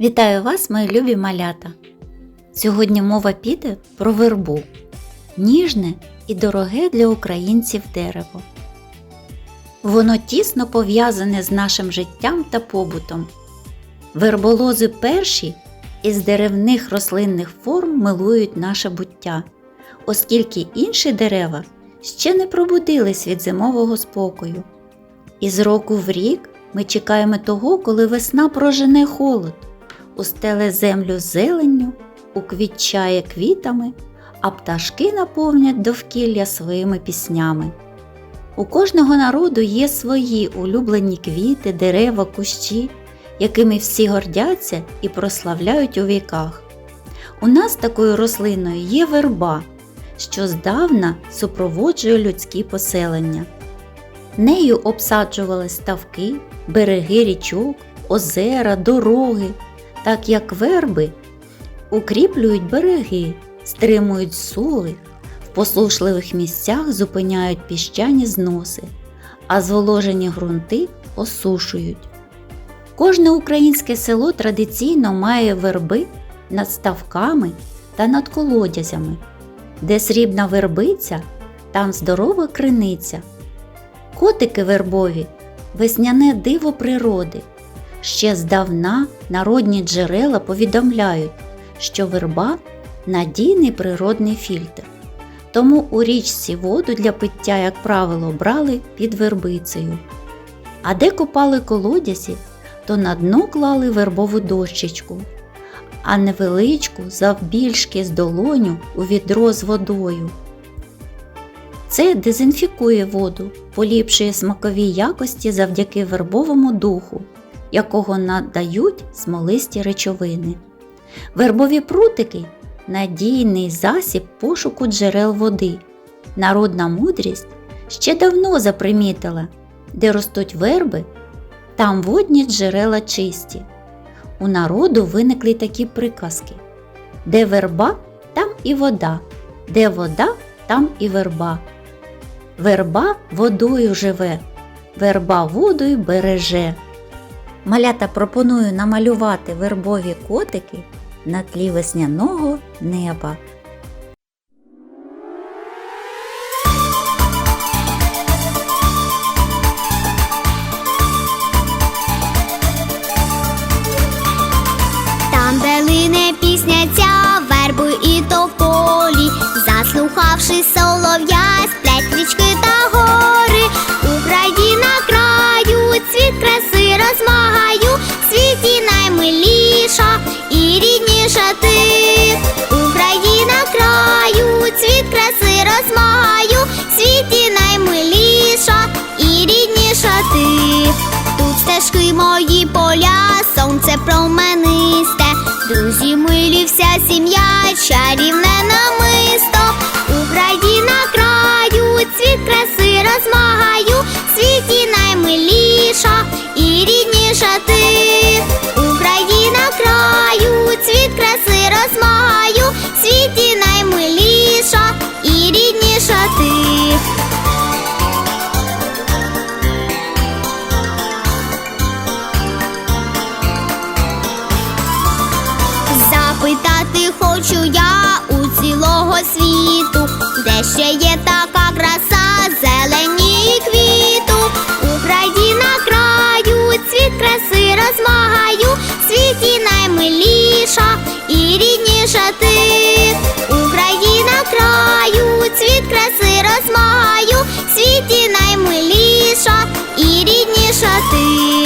Вітаю вас, мої любі малята! Сьогодні мова піде про вербу ніжне і дороге для українців дерево. Воно тісно пов'язане з нашим життям та побутом. Верболози перші із деревних рослинних форм милують наше буття, оскільки інші дерева ще не пробудились від зимового спокою. І з року в рік ми чекаємо того, коли весна прожене холод, устеле землю зеленню, уквітчає квітами, а пташки наповнять довкілля своїми піснями. У кожного народу є свої улюблені квіти, дерева, кущі, якими всі гордяться і прославляють у віках. У нас такою рослиною є верба, що здавна супроводжує людські поселення. Нею обсаджували ставки, береги річок, озера, дороги, так як верби укріплюють береги, стримують сули, в посушливих місцях зупиняють піщані зноси, а зволожені ґрунти осушують. Кожне українське село традиційно має верби над ставками та над колодязями, де срібна вербиця, там здорова криниця. Котики вербові весняне диво природи. Ще здавна народні джерела повідомляють, що верба надійний природний фільтр. Тому у річці воду для пиття, як правило, брали під вербицею. А де копали колодязі, то на дно клали вербову дощечку, а невеличку завбільшки з долоню у відро з водою. Це дезінфікує воду, поліпшує смакові якості завдяки вербовому духу, якого надають смолисті речовини. Вербові прутики надійний засіб пошуку джерел води. Народна мудрість ще давно запримітила, де ростуть верби, там водні джерела чисті. У народу виникли такі приказки: де верба, там і вода, де вода, там і верба. Верба водою живе, верба водою береже. Малята пропоную намалювати вербові котики на тлі весняного неба. Стежки мої поля, сонце променисте, друзі милі, вся сім'я, чарівне намисто, ще є така краса, зелені квіту, Україна краю, цвіт краси розмагаю, в світі наймиліша і рідніша ти, Україна краю, цвіт краси розмагаю, в світі наймиліша і рідніша ти.